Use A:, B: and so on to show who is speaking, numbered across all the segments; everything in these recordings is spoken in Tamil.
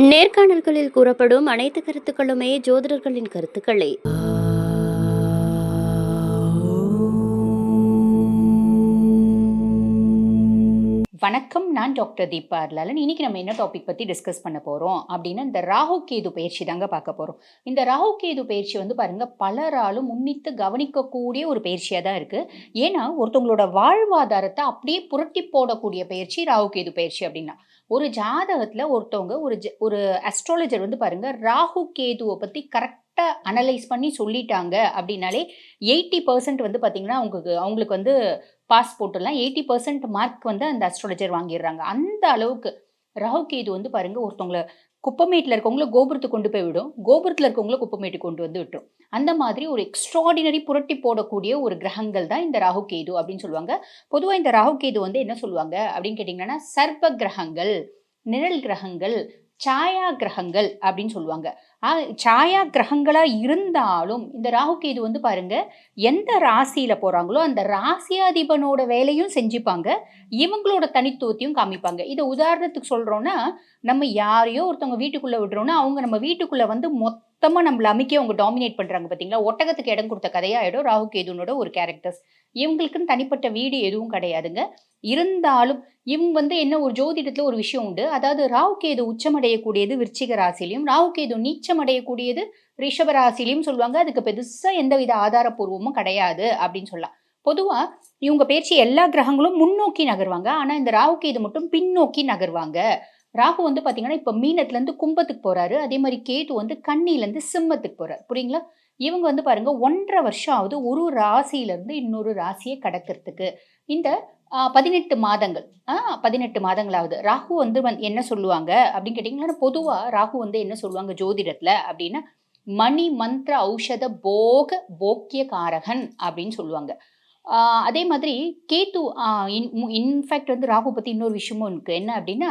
A: நேர்காணல்களில் கூறப்படும் அனைத்து கருத்துக்களுமே ஜோதிடர்களின் கருத்துக்களே.
B: வணக்கம் நான் டாக்டர் தீபா அர்லாலன். இன்னைக்கு நம்ம என்ன டாபிக் பற்றி டிஸ்கஸ் பண்ண போகிறோம் அப்படின்னா இந்த ராகு கேது பயிற்சி தாங்க பார்க்க போகிறோம் இந்த ராகு கேது பயிற்சி வந்து பாருங்கள் பலராலும் முன்னித்து கவனிக்கக்கூடிய ஒரு பயிற்சியாக தான் இருக்குது ஏன்னா ஒருத்தவங்களோட வாழ்வாதாரத்தை அப்படியே புரட்டி போடக்கூடிய பயிற்சி ராகு கேது பயிற்சி அப்படின்னா. ஒரு ஜாதகத்தில் ஒருத்தவங்க ஒரு ஜ- ஒரு அஸ்ட்ராலஜர் வந்து பாருங்கள் ராகு கேதுவை பற்றி கரெக்டாக அனலைஸ் பண்ணி சொல்லிட்டாங்க அப்படின்னாலே எயிட்டி பர்சன்ட் வந்து பார்த்தீங்கன்னா அவங்களுக்கு அவங்களுக்கு வந்து பாஸ் போட்டுலாம் எயிட்டி பர்சன்ட் மார்க் வந்து அந்த அஸ்ட்ராலஜர் வாங்கிடுறாங்க. அந்த அளவுக்கு ராகு கேது வந்து பாருங்கள் ஒருத்தவங்களை குப்பமேட்டில் இருக்கவங்கள கோபுரத்துக்கு கொண்டு போய் விடும். கோபுரத்தில் இருக்கவங்கள குப்பமேட்டுக்கு கொண்டு வந்து விட்டுரும். அந்த மாதிரி ஒரு எக்ஸ்ட்ராடினரி புரட்டி போடக்கூடிய ஒரு கிரகங்கள் தான் இந்த ராகு கேது அப்படின்னு சொல்லுவாங்க. பொதுவாக இந்த ராகு கேது வந்து என்ன சொல்லுவாங்க அப்படின்னு கேட்டிங்கன்னா சர்ப்ப கிரகங்கள் நிழல் கிரகங்கள் சாயா கிரகங்கள் அப்படின்னு சொல்லுவாங்க. சாயா கிரகங்களாக இருந்தாலும் இந்த ராகு கேது வந்து பாருங்க எந்த ராசியில் போகிறாங்களோ அந்த ராசியாதிபனோட வேலையும் செஞ்சுப்பாங்க. இவங்களோட தனித்துவத்தையும் காமிப்பாங்க. இதை உதாரணத்துக்கு சொல்கிறோன்னா நம்ம யாரையோ ஒருத்தவங்க வீட்டுக்குள்ளே விடுறோன்னா அவங்க நம்ம வீட்டுக்குள்ளே வந்து மொத்தமாக நம்மளை அமைக்க அவங்க டாமினேட் பண்ணுறாங்க பார்த்தீங்களா ஒட்டகத்துக்கு இடம் கொடுத்த கதையாயிடும் ராகு கேதுனோட ஒரு கேரக்டர்ஸ் இவங்களுக்குன்னு தனிப்பட்ட வீடு எதுவும் கிடையாதுங்க. இருந்தாலும் இவங்க வந்து என்ன ஒரு ஜோதிடத்தில் ஒரு விஷயம் உண்டு. அதாவது ராகு கேது உச்சமடையக்கூடியது விருச்சிக ராசிலையும் ராகு கேது நீச்சமடையக்கூடியது அடையக்கூடியது ராசிலையும் சொல்லுவாங்க. அதுக்கு பெருசா எந்தவித ஆதாரப்பூர்வமும் கிடையாது அப்படின்னு சொல்லலாம். பொதுவா இவங்க பேச்சு எல்லா கிரகங்களும் முன்னோக்கி நகர்வாங்க. ஆனா இந்த ராகுக்கு இது மட்டும் பின்னோக்கி நகர்வாங்க. ராகு வந்து பாத்தீங்கன்னா இப்ப மீனத்துல இருந்து கும்பத்துக்கு போறாரு. அதே மாதிரி கேது வந்து கண்ணிலேருந்து இருந்து சிம்மத்துக்கு போறாரு. புரியுங்களா? இவங்க வந்து பாருங்க ஒன்றரை வருஷம் ஆகுது ஒரு ராசியில இருந்து இன்னொரு ராசியை கடக்கிறதுக்கு இந்த பதினெட்டு மாதங்கள். பதினெட்டு மாதங்களாவது. ராகு வந்து என்ன சொல்லுவாங்க அப்படின்னு கேட்டிங்கன்னா பொதுவாக ராகு வந்து என்ன சொல்லுவாங்க ஜோதிடத்தில் அப்படின்னா மணி மந்திர ஔஷத போக போக்கிய காரகன் அப்படின்னு சொல்லுவாங்க. அதே மாதிரி கேத்து இன்ஃபேக்ட் வந்து ராகு பற்றி இன்னொரு விஷயமும் இருக்கு. என்ன அப்படின்னா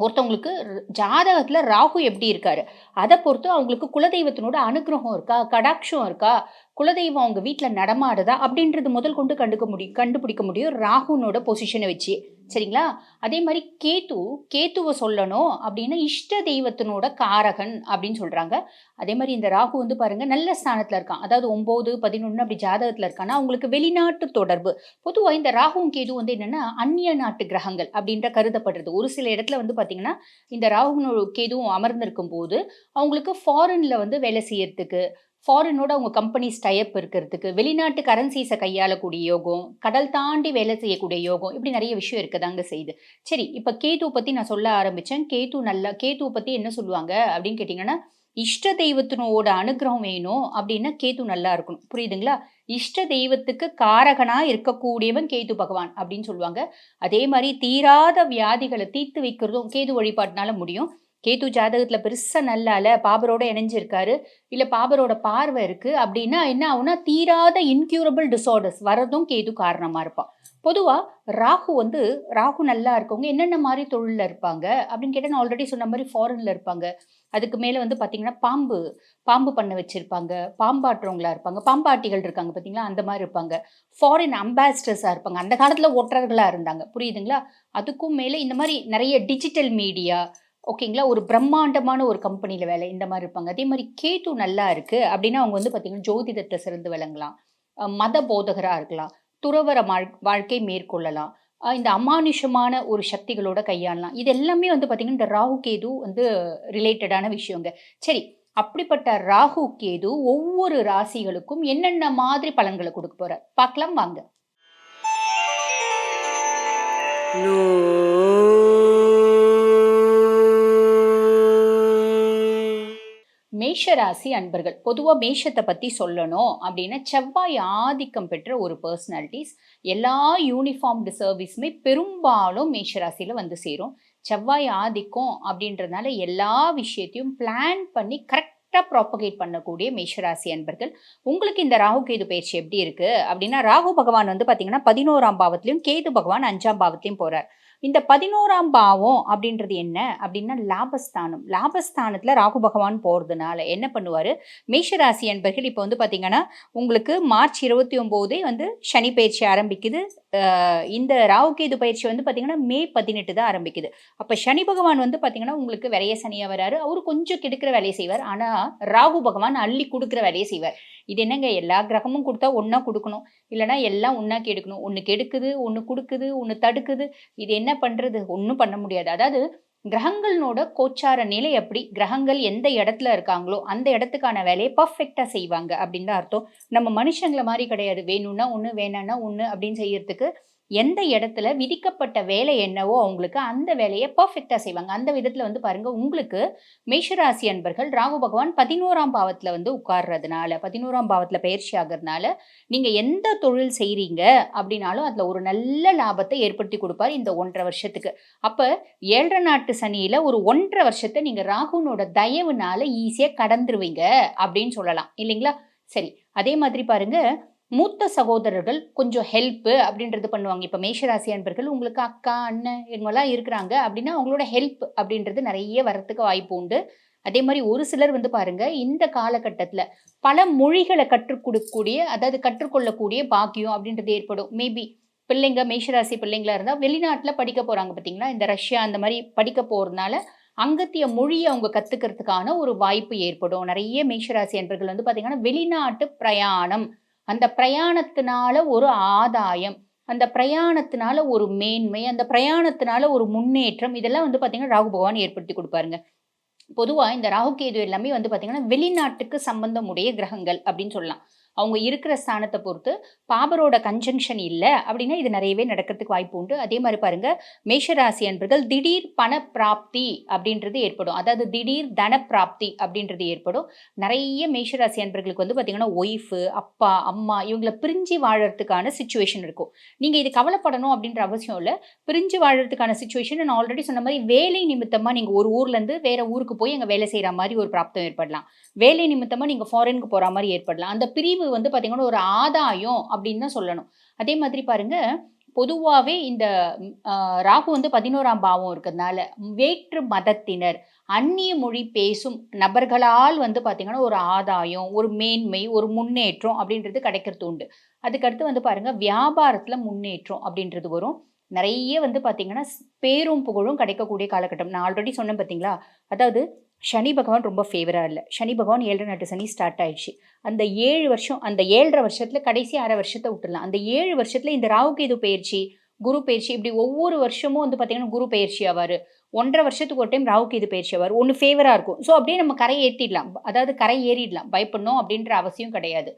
B: ஒருத்தவங்களுக்கு ஜாதகத்தில் ராகு எப்படி இருக்காரு? அதை பொறுத்து அவங்களுக்கு குலதெய்வத்தினோட அனுகிரகம் இருக்கா? கடாட்சம் இருக்கா? குலதெய்வம் அவங்க வீட்டில் நடமாடுதா? அப்படின்றது முதல் கொண்டு கண்டுக்க முடியும் கண்டுபிடிக்க முடியும். ராகுனோட பொசிஷனை வச்சு. சரிங்களா? அதே மாதிரி கேத்து கேத்துவை சொல்லணும் அப்படின்னா இஷ்ட தெய்வத்தினோட காரகன் அப்படின்னு சொல்கிறாங்க அதே மாதிரி இந்த ராகு வந்து பாருங்க நல்ல ஸ்தானத்தில் இருக்கான். அதாவது ஒம்பது பதினொன்று அப்படி ஜாதகத்தில் இருக்கான்னா அவங்களுக்கு வெளிநாட்டு தொடர்பு. பொதுவாக இந்த ராகுவும் கேது வந்து என்னென்னா அந்நிய நாட்டு கிரகங்கள் அப்படின்ற கருதப்படுறது. ஒரு சில இடத்துல வந்து பார்த்திங்கன்னா இந்த ராகுனோட கேதுவும் அமர்ந்திருக்கும் போது அவங்களுக்கு ஃபாரினில் வந்து வேலை செய்யறதுக்கு ஃபாரினோட அவங்க கம்பெனிஸ் டைப் இருக்கிறதுக்கு வெளிநாட்டு கரன்சிஸை கையாளக்கூடிய யோகம் கடல் தாண்டி வேலை செய்யக்கூடிய யோகம் இப்படி நிறைய விஷயம் இருக்கதாங்க செய்யுது. சரி இப்போ கேத்து பற்றி நான் சொல்ல ஆரம்பித்தேன் கேத்து நல்லா கேத்து பற்றி என்ன சொல்லுவாங்க அப்படின்னு கேட்டிங்கன்னா இஷ்ட தெய்வத்தினோட அனுகிரகம் வேணும் அப்படின்னா கேத்து நல்லா இருக்கணும். புரியுதுங்களா? இஷ்ட தெய்வத்துக்கு காரகனா இருக்கக்கூடியவன் கேது பகவான் அப்படின்னு சொல்லுவாங்க. அதே மாதிரி தீராத வியாதிகளை தீர்த்து வைக்கிறதும் கேது வழிபாட்டினால முடியும். கேது ஜாதகத்தில் பெருசாக நல்லால பாபரோட இணைஞ்சிருக்காரு. இல்லை பாபரோட பார்வை இருக்குது அப்படின்னா என்ன ஆகுனா தீராத இன்க்யூரபிள் டிசார்டர்ஸ் வரதும் கேது காரணமாக இருப்பான். பொதுவாக ராகு வந்து ராகு நல்லா இருக்கவங்க என்னென்ன மாதிரி தொழிலில் இருப்பாங்க? அப்படின்னு கேட்டால் நான் ஆல்ரெடி சொன்ன மாதிரி ஃபாரினில் இருப்பாங்க. அதுக்கு மேலே வந்து பார்த்திங்கன்னா பாம்பு பாம்பு பண்ண வச்சுருப்பாங்க. பாம்பாட்டுறவங்களா இருப்பாங்க. பாம்பாட்டிகள் இருக்காங்க பார்த்தீங்களா அந்த மாதிரி இருப்பாங்க. ஃபாரின் அம்பாசிடர்ஸாக இருப்பாங்க. அந்த காலத்தில் ஓட்டுறர்களாக இருந்தாங்க. புரியுதுங்களா? அதுக்கும் மேலே இந்த மாதிரி நிறைய டிஜிட்டல் மீடியா ஓகேங்களா? ஒரு பிரம்மாண்டமான ஒரு கம்பெனியில் வேலை இந்த மாதிரி இருப்பாங்க. அதே மாதிரி கேது நல்லா இருக்குது அப்படின்னா அவங்க வந்து பார்த்தீங்கன்னா ஜோதிடத்தை சிறந்து விளங்கலாம். மத போதகராக இருக்கலாம். துறவர வாழ்- வாழ்க்கை மேற்கொள்ளலாம். இந்த அமானுஷமான ஒரு சக்திகளோட கையாளலாம். இது எல்லாமே வந்து பார்த்தீங்கன்னா இந்த ராகு கேது வந்து ரிலேட்டடான விஷயங்க. சரி அப்படிப்பட்ட ராகு கேது ஒவ்வொரு ராசிகளுக்கும் என்னென்ன மாதிரி பலன்களை கொடுக்க போகிறார் பார்க்கலாம் வாங்க. மேஷராசி அன்பர்கள் பொதுவாக மேஷத்தை பற்றி சொல்லணும் அப்படின்னா செவ்வாய் ஆதிக்கம் பெற்ற ஒரு பர்சனாலிட்டிஸ் எல்லா யூனிஃபார்ம்டு சர்வீஸுமே பெரும்பாலும் மேஷராசியில் வந்து சேரும். செவ்வாய் ஆதிக்கம் அப்படின்றதுனால எல்லா விஷயத்தையும் பிளான் பண்ணி கரெக்டாக ப்ராப்பகேட் பண்ணக்கூடிய மேஷராசி அன்பர்கள். உங்களுக்கு இந்த ராகு கேது பயிற்சி எப்படி இருக்குது அப்படின்னா ராகு பகவான் வந்து பார்த்தீங்கன்னா பதினோராம் பாவத்திலையும் கேது பகவான் அஞ்சாம் பாவத்திலையும் போகிறார் இந்த பதினோராம் பாவம் அப்படின்றது என்ன? அப்படின்னா லாபஸ்தானம். லாபஸ்தானத்தில் ராகு பகவான் போகிறதுனால என்ன பண்ணுவார்? மேஷராசி என்பர்கள் இப்போ வந்து பார்த்திங்கன்னா உங்களுக்கு மார்ச் இருபத்தி ஒம்போதே வந்து சனி பயிற்சி ஆரம்பிக்குது. இந்த ராகு கேது பயிற்சி வந்து பார்த்தீங்கன்னா மே பதினெட்டு தான் ஆரம்பிக்குது. அப்போ சனி பகவான் வந்து பார்த்தீங்கன்னா உங்களுக்கு விரைய சனியாக வராரு. அவர் கொஞ்சம் கெடுக்கிற வேலையை செய்வார். ஆனால் ராகு பகவான் அள்ளி கொடுக்குற வேலையை செய்வார். இது என்னங்க? எல்லா கிரகமும் கொடுத்தா ஒன்றா கொடுக்கணும். இல்லைனா எல்லாம் ஒன்றா கெடுக்கணும். ஒன்று கெடுக்குது ஒன்று கொடுக்குது ஒன்று தடுக்குது. இது என்ன பண்ணுறது ஒன்றும் பண்ண முடியாது. அதாவது கிரகங்களோட கோச்சார நிலை எப்படி? கிரகங்கள் எந்த இடத்துல இருக்காங்களோ அந்த இடத்துக்கான வேலையை பர்ஃபெக்டாக செய்வாங்க அப்படின்னு தான் அர்த்தம். நம்ம மனுஷங்களை மாதிரி கிடையாது. வேணும்னா ஒன்று வேணான்னா ஒன்று அப்படின்னு செய்யறதுக்கு எந்த இடத்துல விதிக்கப்பட்ட வேலை என்னவோ அவங்களுக்கு அந்த வேலையை பர்ஃபெக்டாக செய்வாங்க. அந்த விதத்தில் வந்து பாருங்கள் உங்களுக்கு மேஷராசி அன்பர்கள் ராகு பகவான் பதினோராம் பாவத்தில் வந்து உட்கார்றதுனால பதினோராம் பாவத்தில் பயிற்சி ஆகிறதுனால நீங்கள் எந்த தொழில் செய்கிறீங்க அப்படின்னாலும் அதில் ஒரு நல்ல லாபத்தை ஏற்படுத்தி கொடுப்பார் இந்த ஒன்றரை வருஷத்துக்கு. அப்போ ஏழரை நாட்டு சனியில் ஒரு ஒன்றரை வருஷத்தை நீங்கள் ராகுனோட தயவுனால ஈஸியாக கடந்துருவீங்க அப்படின்னு சொல்லலாம். இல்லைங்களா? சரி அதே மாதிரி பாருங்கள் மூத்த சகோதரர்கள் கொஞ்சம் ஹெல்ப்பு அப்படின்றது பண்ணுவாங்க. இப்போ மேஷராசி அன்பர்கள் உங்களுக்கு அக்கா அண்ணன் இவங்கெல்லாம் இருக்கிறாங்க அப்படின்னா அவங்களோட ஹெல்ப் அப்படின்றது நிறைய வரத்துக்கு வாய்ப்பு உண்டு. அதே மாதிரி ஒரு சிலர் வந்து பாருங்க இந்த காலகட்டத்தில் பல மொழிகளை கற்றுக் கொடுக்கக்கூடிய அதாவது கற்றுக்கொள்ளக்கூடிய பாக்கியம் அப்படின்றது ஏற்படும். மேபி பிள்ளைங்க மேஷராசி பிள்ளைங்களா இருந்தால் வெளிநாட்டில் படிக்க போகிறாங்க பார்த்தீங்களா இந்த ரஷ்யா அந்த மாதிரி படிக்க போகிறதுனால அங்கத்திய மொழியை அவங்க கற்றுக்கிறதுக்கான ஒரு வாய்ப்பு ஏற்படும். நிறைய மேஷராசி அன்பர்கள் வந்து பார்த்தீங்கன்னா வெளிநாட்டு பிரயாணம் அந்த பிரயாணத்தினால ஒரு ஆதாயம் அந்த பிரயாணத்தினால ஒரு மேன்மை அந்த பிரயாணத்தினால ஒரு முன்னேற்றம் இதெல்லாம் வந்து பார்த்தீங்கன்னா ராகு பகவான் ஏற்படுத்தி கொடுப்பாருங்க. பொதுவாக இந்த ராகு கேது எல்லாமே வந்து பார்த்தீங்கன்னா வெளிநாட்டுக்கு சம்பந்தமுடைய கிரகங்கள் அப்படின்னு சொல்லலாம். அவங்க இருக்கிற ஸ்தானத்தை பொறுத்து பாபரோட கன்ஜங்ஷன் இல்லை அப்படின்னா இது நிறையவே நடக்கிறதுக்கு வாய்ப்பு உண்டு. அதே மாதிரி பாருங்க மேஷராசி அன்பர்கள் திடீர் பண பிராப்தி அப்படின்றது ஏற்படும். அதாவது திடீர் தன பிராப்தி அப்படின்றது ஏற்படும். நிறைய மேஷராசி அன்பர்களுக்கு வந்து பார்த்தீங்கன்னா ஒய்ஃபு அப்பா அம்மா இவங்கள பிரிஞ்சு வாழறதுக்கான சுச்சுவேஷன் இருக்கும். நீங்கள் இது கவலைப்படணும் அப்படின்ற அவசியம் இல்லை. பிரிஞ்சு வாழறதுக்கான சுச்சுவேஷன் நான் ஆல்ரெடி சொன்ன மாதிரி வேலை நிமித்தமாக நீங்கள் ஒரு ஊர்லேருந்து வேற ஊருக்கு போய் அங்கே வேலை செய்கிற மாதிரி ஒரு பிராப்தம் ஏற்படலாம். வேலை நிமித்தமாக நீங்கள் ஃபாரினுக்கு போகிற மாதிரி ஏற்படலாம். அந்த பிரிவு வந்து பார்த்தீங்கன்னா ஒரு ஆதாயம் அப்படின்னு தான் சொல்லணும். அதே மாதிரி பாருங்க பொதுவாகவே இந்த ராகு வந்து பதினோராம் பாவம் இருக்கிறதுனால வேற்று மதத்தினர் அந்நிய மொழி பேசும் நபர்களால் வந்து பார்த்தீங்கன்னா ஒரு ஆதாயம் ஒரு மேன்மை ஒரு முன்னேற்றம் அப்படின்றது கிடைக்கிறது உண்டு. அதுக்கடுத்து வந்து பாருங்க வியாபாரத்தில் முன்னேற்றம் அப்படின்றது வரும். நிறைய வந்து பார்த்தீங்கன்னா பேரும் புகழும் கிடைக்கக்கூடிய காலகட்டம். நான் ஆல்ரெடி சொன்னேன் பார்த்தீங்களா அதாவது சனி பகவான் ரொம்ப ஃபேவராக இல்லை. சனி பகவான் ஏழரை நாட்டு சனி ஸ்டார்ட் ஆயிடுச்சு. அந்த ஏழு வருஷம் அந்த ஏழரை வருஷத்தில் கடைசி அரை வருஷத்தை விட்டுடலாம். அந்த ஏழு வருஷத்தில் இந்த ராவுக்கு இது பயிற்சி குரு பயிற்சி இப்படி ஒவ்வொரு வருஷமும் வந்து பார்த்தீங்கன்னா குரு பயிற்சி ஆவார். ஒன்றரை வருஷத்துக்கு ஒரு டைம் ராவுக்கு இது பயிற்சி ஆவார். ஒன்று ஃபேவராக இருக்கும். ஸோ அப்படியே நம்ம கரை ஏற்றிடலாம் அதாவது கரை ஏறிடலாம். பயப்படணும் அப்படின்ற அவசியம் கிடையாது.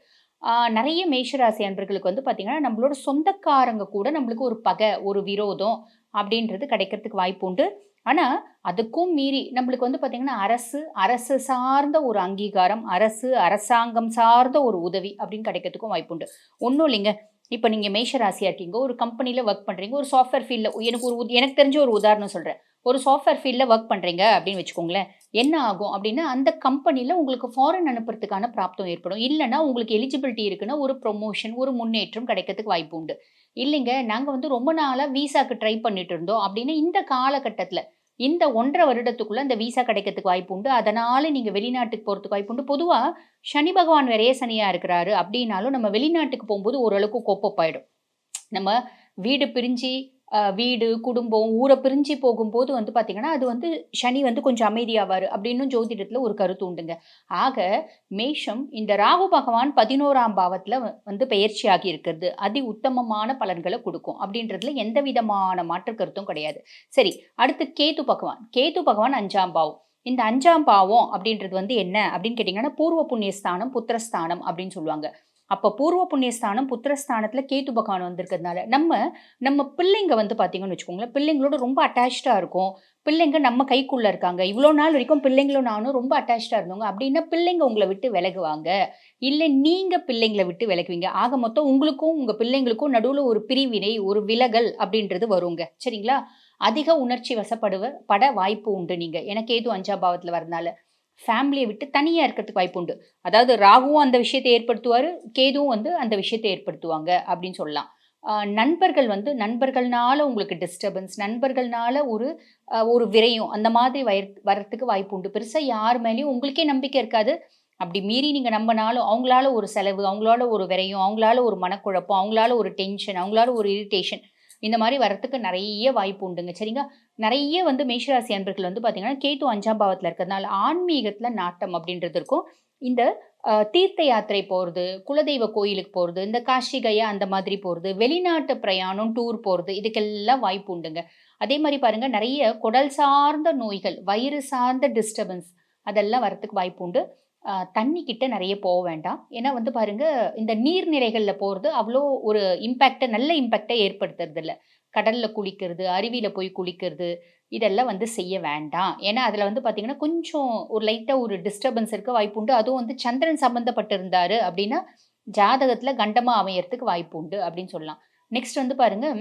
B: நிறைய மேஷராசி அன்பர்களுக்கு வந்து பார்த்திங்கன்னா நம்மளோட சொந்தக்காரங்க கூட நம்மளுக்கு ஒரு பகை ஒரு விரோதம் அப்படின்றது கிடைக்கிறதுக்கு வாய்ப்பு உண்டு. ஆனால் அதுக்கும் மீறி நம்மளுக்கு வந்து பார்த்திங்கன்னா அரசு அரசு சார்ந்த ஒரு அங்கீகாரம் அரசு அரசாங்கம் சார்ந்த ஒரு உதவி அப்படின்னு கிடைக்கிறதுக்கும் வாய்ப்பு உண்டு. ஒன்றும் இல்லைங்க. இப்போ நீங்கள் மேஷராசியாக இருக்கீங்க ஒரு கம்பெனியில் ஒர்க் பண்ணுறீங்க ஒரு சாஃப்ட்வேர் ஃபீல்டில் எனக்கு ஒரு எனக்கு தெரிஞ்ச ஒரு உதாரணம் சொல்கிறேன் ஒரு சாஃப்ட்வேர் ஃபீல்டில் ஒர்க் பண்ணுறீங்க அப்படின்னு வச்சுக்கோங்களேன் என்ன ஆகும் அப்படின்னா அந்த கம்பெனியில் உங்களுக்கு ஃபாரின் அனுப்புறதுக்கான பிராப்தம் ஏற்படும். இல்லைனா உங்களுக்கு எலிஜிபிலிட்டி இருக்குன்னா ஒரு ப்ரொமோஷன் ஒரு முன்னேற்றம் கிடைக்கிறதுக்கு வாய்ப்பு உண்டு. இல்லைங்க நாங்கள் வந்து ரொம்ப நாளாக வீசாக்கு ட்ரை பண்ணிட்டு இருந்தோம். அப்படின்னு இந்த காலகட்டத்தில் இந்த ஒன்றரை வருடத்துக்குள்ள அந்த வீசா கிடைக்கிறதுக்கு வாய்ப்பு உண்டு. அதனால நீங்க வெளிநாட்டுக்கு போறதுக்கு வாய்ப்பு உண்டு. பொதுவா சனி பகவான் விரைய சனியா இருக்கிறாரு அப்படின்னாலும் நம்ம வெளிநாட்டுக்கு போகும்போது ஓரளவுக்கு கோப்பப்பாயிடும் நம்ம வீடு பிரிஞ்சு வீடு குடும்பம் ஊரை பிரிஞ்சு போகும்போது வந்து பார்த்தீங்கன்னா அது வந்து சனி வந்து கொஞ்சம் அமைதியாவார் அப்படின்னு ஜோதிடத்தில் ஒரு கருத்து உண்டுங்க. ஆக மேஷம் இந்த ராகு பகவான் பதினோராம் பாவத்தில் வந்து பயிற்சி ஆகி இருக்கிறது. அதி உத்தமமான பலன்களை கொடுக்கும். அப்படின்றதுல எந்த விதமான மாற்று கருத்தும் கிடையாது. சரி அடுத்து கேது பகவான். கேது பகவான் அஞ்சாம் பாவம். இந்த அஞ்சாம் பாவம் அப்படின்றது வந்து என்ன அப்படின்னு கேட்டிங்கன்னா பூர்வ புண்ணியஸ்தானம் புத்திரஸ்தானம் அப்படின்னு சொல்லுவாங்க. அப்போ பூர்வ புண்ணியஸ்தானம் புத்திரஸ்தானத்தில் கேத்து பகவான் வந்திருக்கிறதுனால நம்ம நம்ம பிள்ளைங்க வந்து பார்த்தீங்கன்னு வச்சுக்கோங்களேன் பிள்ளைங்களோட ரொம்ப அட்டாச்சாக இருக்கும். பிள்ளைங்க நம்ம கைக்குள்ளே இருக்காங்க. இவ்வளோ நாள் வரைக்கும் பிள்ளைங்களும் நானும் ரொம்ப அட்டாச்சாக இருந்தவங்க. அப்படின்னா பிள்ளைங்க உங்களை விட்டு விலகுவாங்க. இல்லை நீங்கள் பிள்ளைங்களை விட்டு விலகுவீங்க. ஆக மொத்தம் உங்களுக்கும் உங்கள் பிள்ளைங்களுக்கும் நடுவில் ஒரு பிரிவினை ஒரு விலகல் அப்படின்றது வருங்க. சரிங்களா? அதிக உணர்ச்சி வசப்படுவ பட வாய்ப்பு உண்டு நீங்கள் எனக்கு ஏதும் அஞ்சாபாவத்தில் வரதுனால வரனால ஃபேமிலியை விட்டு தனியாக இருக்கிறதுக்கு வாய்ப்பு உண்டு. அதாவது ராகுவும் அந்த விஷயத்தை ஏற்படுத்துவார் கேதுவும் வந்து அந்த விஷயத்தை ஏற்படுத்துவாங்க அப்படின்னு சொல்லலாம். நண்பர்கள் வந்து நண்பர்கள்னால உங்களுக்கு டிஸ்டர்பன்ஸ் நண்பர்கள்னால ஒரு ஒரு விரயம் அந்த மாதிரி வய வரத்துக்கு வாய்ப்பு உண்டு. பெருசாக யார் மேலேயும் உங்களுக்கே நம்பிக்கை இருக்காது. அப்படி மீறி நீங்கள் நம்பினாலும் அவங்களால ஒரு செலவு அவங்களால ஒரு விரையும் அவங்களால ஒரு மனக்குழப்பம் அவங்களால ஒரு டென்ஷன் அவங்களால ஒரு இரிட்டேஷன் இந்த மாதிரி வரத்துக்கு நிறைய வாய்ப்பு உண்டுங்க. சரிங்களா? நிறைய வந்து மேஷராசி அன்பர்கள் வந்து பார்த்தீங்கன்னா கேத்து அஞ்சாம் பாவத்தில் இருக்கிறதுனால ஆன்மீகத்தில் நாட்டம் அப்படின்றது இருக்கும். இந்த தீர்த்த யாத்திரை போகிறது குலதெய்வ கோயிலுக்கு போகிறது இந்த காஷி கயா அந்த மாதிரி போகிறது வெளிநாட்டு பிரயாணம் டூர் போகிறது இதுக்கெல்லாம் வாய்ப்பு உண்டுங்க. அதே மாதிரி பாருங்க நிறைய குடல் சார்ந்த நோய்கள் வயிறு சார்ந்த டிஸ்டர்பன்ஸ் அதெல்லாம் வரத்துக்கு வாய்ப்பு உண்டு. தண்ணி கிட்ட நிறைய போக வேண்டாம். ஏன்னா வந்து பாருங்க இந்த நீர்நிலைகளில் போகிறது அவ்வளோ ஒரு இம்பேக்டை நல்ல இம்பேக்டை ஏற்படுத்துறது இல்லை கடலில் குளிக்கிறது அருவியில் போய் குளிக்கிறது இதெல்லாம் வந்து செய்ய வேண்டாம். ஏன்னா அதில் வந்து பார்த்திங்கன்னா கொஞ்சம் ஒரு லைட்டாக ஒரு டிஸ்டர்பன்ஸ் இருக்க வாய்ப்பு உண்டு. அதுவும் வந்து சந்திரன் சம்மந்தப்பட்டிருந்தாரு அப்படின்னா ஜாதகத்தில் கண்டமாக அமையறதுக்கு வாய்ப்பு உண்டு அப்படின்னு சொல்லலாம். நெக்ஸ்ட் வந்து பாருங்கள்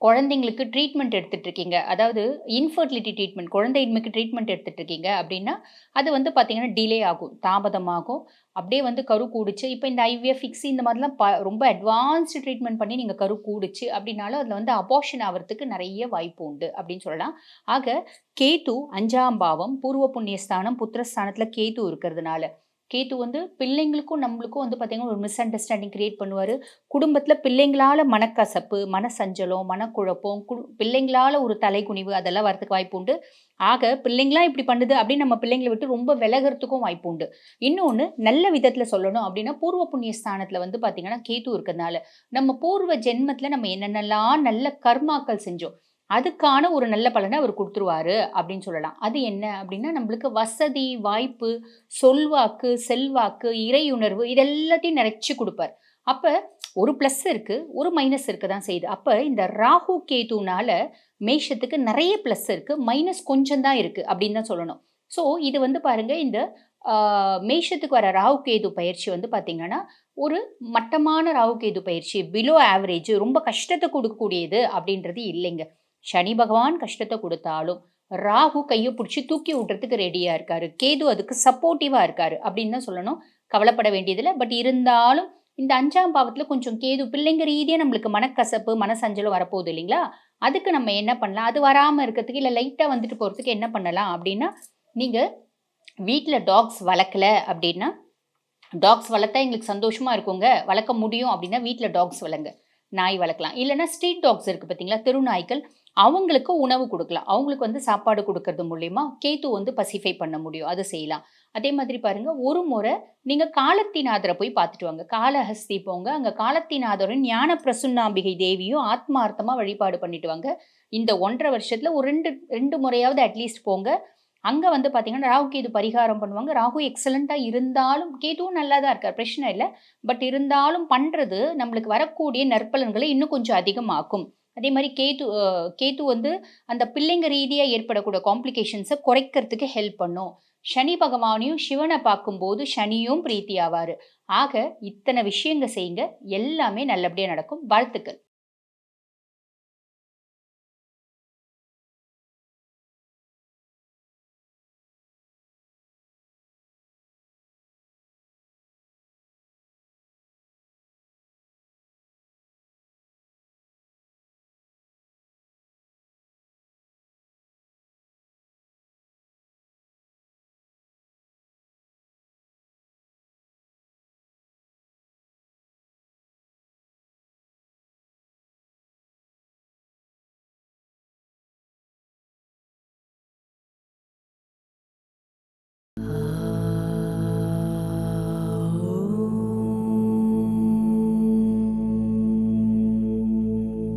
B: குழந்தைங்களுக்கு ட்ரீட்மெண்ட் எடுத்துகிட்டு இருக்கீங்க அதாவது இன்ஃபர்டிலிட்டி ட்ரீட்மெண்ட் குழந்தையின்மைக்கு ட்ரீட்மெண்ட் எடுத்துட்டு இருக்கீங்க அப்படின்னா அது வந்து பார்த்தீங்கன்னா டிலே ஆகும் தாமதமாகும். அப்படியே வந்து கரு கூடிச்சு. இப்போ இந்த ஐவிஎஃப் ஃபிக்ஸி இந்த மாதிரிலாம் ப ரொம்ப அட்வான்ஸ்டு ட்ரீட்மெண்ட் பண்ணி நீங்கள் கரு கூடிச்சு அப்படின்னாலும் அதில் வந்து அபார்ஷன் ஆகிறதுக்கு நிறைய வாய்ப்பு உண்டு அப்படின்னு சொல்லலாம். ஆக கேது அஞ்சாம் பாவம் பூர்வ புண்ணியஸ்தானம் புத்திரஸ்தானத்தில் கேது இருக்கிறதுனால கேத்து வந்து பிள்ளைங்களுக்கும் நம்மளுக்கும் வந்து பார்த்தீங்கன்னா ஒரு மிஸ் அண்டர்ஸ்டாண்டிங் கிரியேட் பண்ணுவார். குடும்பத்தில் பிள்ளைங்களால மனக்கசப்பு மனசஞ்சலம் மனக்குழப்பம் கு பிள்ளைங்களால ஒரு தலைகுனிவு அதெல்லாம் வரதுக்கு வாய்ப்பு உண்டு. ஆக பிள்ளைங்களாம் இப்படி பண்ணுது அப்படின்னு நம்ம பிள்ளைங்களை விட்டு ரொம்ப விலகிறதுக்கும் வாய்ப்பு உண்டு. இன்னொன்று நல்ல விதத்தில் சொல்லணும் அப்படின்னா பூர்வ புண்ணிய ஸ்தானத்தில் வந்து பார்த்தீங்கன்னா கேத்து இருக்கிறதுனால நம்ம பூர்வ ஜென்மத்தில் நம்ம என்னென்னலாம் நல்ல கர்மாக்கள் செஞ்சோம். அதுக்கான ஒரு நல்ல பலனை அவர் கொடுத்துருவாரு அப்படின்னு சொல்லலாம். அது என்ன அப்படின்னா நம்மளுக்கு வசதி வாய்ப்பு சொல்வாக்கு செல்வாக்கு இறையுணர்வு இதெல்லாத்தையும் நிறைச்சி கொடுப்பார். அப்போ ஒரு ப்ளஸ் இருக்குது ஒரு மைனஸ் இருக்க தான் செய்யுது. அப்போ இந்த ராகு கேதுனால மேஷத்துக்கு நிறைய ப்ளஸ் இருக்குது மைனஸ் கொஞ்சம் தான் இருக்குது அப்படின்னு தான் சொல்லணும். ஸோ இது வந்து பாருங்கள் இந்த மேஷத்துக்கு வர ராகு கேது பயிற்சி வந்து பார்த்திங்கன்னா ஒரு மட்டமான ராகு கேது பயிற்சி பிலோ ஆவரேஜ் ரொம்ப கஷ்டத்தை கொடுக்கக்கூடியது அப்படின்றது இல்லைங்க. சனி பகவான் கஷ்டத்தை கொடுத்தாலும் ராகு கையை பிடிச்சி தூக்கி விடுறதுக்கு ரெடியாக இருக்காரு. கேது அதுக்கு சப்போர்ட்டிவாக இருக்காரு அப்படின்னு தான் சொல்லணும். கவலைப்பட வேண்டியதில்லை. பட் இருந்தாலும் இந்த அஞ்சாம் பாவத்தில் கொஞ்சம் கேது பிள்ளைங்க ரீதியாக நம்மளுக்கு மனக்கசப்பு மனசஞ்சலம் வரப்போகுது இல்லைங்களா? அதுக்கு நம்ம என்ன பண்ணலாம்? அது வராமல் இருக்கிறதுக்கு இல்லை லைட்டாக வந்துட்டு போகிறதுக்கு என்ன பண்ணலாம் அப்படின்னா நீங்கள் வீட்டில் டாக்ஸ் வளர்க்கல அப்படின்னா டாக்ஸ் வளர்த்தா எங்களுக்கு சந்தோஷமாக இருக்குங்க. வளர்க்க முடியும் அப்படின்னா வீட்டில் டாக்ஸ் வளங்க. நாய் வளர்க்கலாம் இல்லைன்னா ஸ்ட்ரீட் டாக்ஸ் இருக்குது பார்த்தீங்களா? தெருநாய்கள் அவங்களுக்கு உணவு கொடுக்கலாம். அவங்களுக்கு வந்து சாப்பாடு கொடுக்கறது மூலயமா கேத்து வந்து பசிஃபை பண்ண முடியும். அது செய்யலாம். அதே மாதிரி பாருங்க ஒரு முறை நீங்க காலத்திநாதரை போய் பார்த்துட்டு வாங்க. காளஹஸ்தி போங்க. அங்க காலத்திநாதரும் ஞான பிரசுன்னாம்பிகை தேவியும் ஆத்மார்த்தமா வழிபாடு பண்ணிட்டு வாங்க. இந்த ஒன்றரை வருஷத்துல ஒரு ரெண்டு ரெண்டு முறையாவது அட்லீஸ்ட் போங்க. அங்க வந்து பாத்தீங்கன்னா ராகு கேது பரிகாரம் பண்ணுவாங்க. ராகு எக்ஸலண்டா இருந்தாலும் கேதுவும் நல்லா தான் இருக்கார். பிரச்சனை இல்லை. பட் இருந்தாலும் பண்றது நம்மளுக்கு வரக்கூடிய நற்பலன்களை இன்னும் கொஞ்சம் அதிகமாக்கும். அதே மாதிரி கேது கேத்து கேது வந்து அந்த பிள்ளைங்க ரீதியாக ஏற்படக்கூடிய காம்ப்ளிகேஷன்ஸை குறைக்கிறதுக்கு ஹெல்ப் பண்ணும். சனி பகவானையும் சிவனை பார்க்கும்போது சனியும் பிரீத்தி ஆவார் ஆக இத்தனை விஷயங்க செய்யுங்க. எல்லாமே நல்லபடியாக நடக்கும். வாழ்த்துக்கள்.